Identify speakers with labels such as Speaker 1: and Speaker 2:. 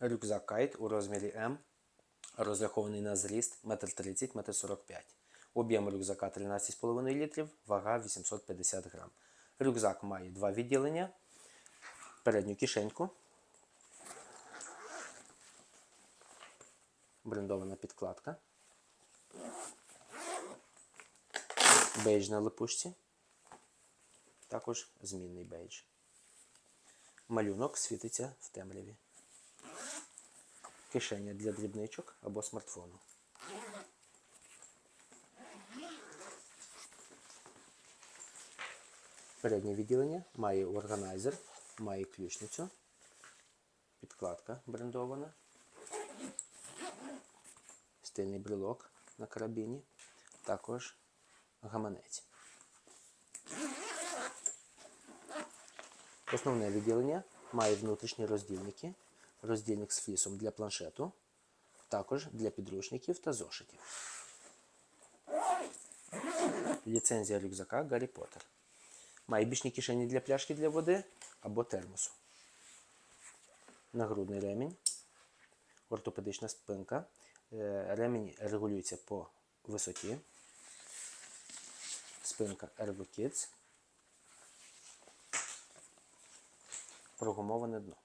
Speaker 1: Рюкзак кайт у розмірі М, розрахований на зріст 1,30 м, 1,45 м. Об'єм рюкзака 13,5 літрів, вага 850 грам. Рюкзак має два відділення, передню кишеньку, брендована підкладка, бейдж на липучці, також змінний бейдж. Малюнок світиться в темряві. Кишеня для дрібничок або смартфону. Переднє відділення має органайзер, має ключницю, підкладка брендована, стильний брелок на карабіні, також гаманець. Основне відділення має внутрішні роздільники, роздільник з флісом для планшету, також для підручників та зошитів. Ліцензія рюкзака Гаррі Поттер. Має бічні кишені для пляшки для води або термосу. Нагрудний ремінь, ортопедична спинка. Е, Ремінь регулюється по висоті. Спинка Ergo Kids. Прогумоване дно.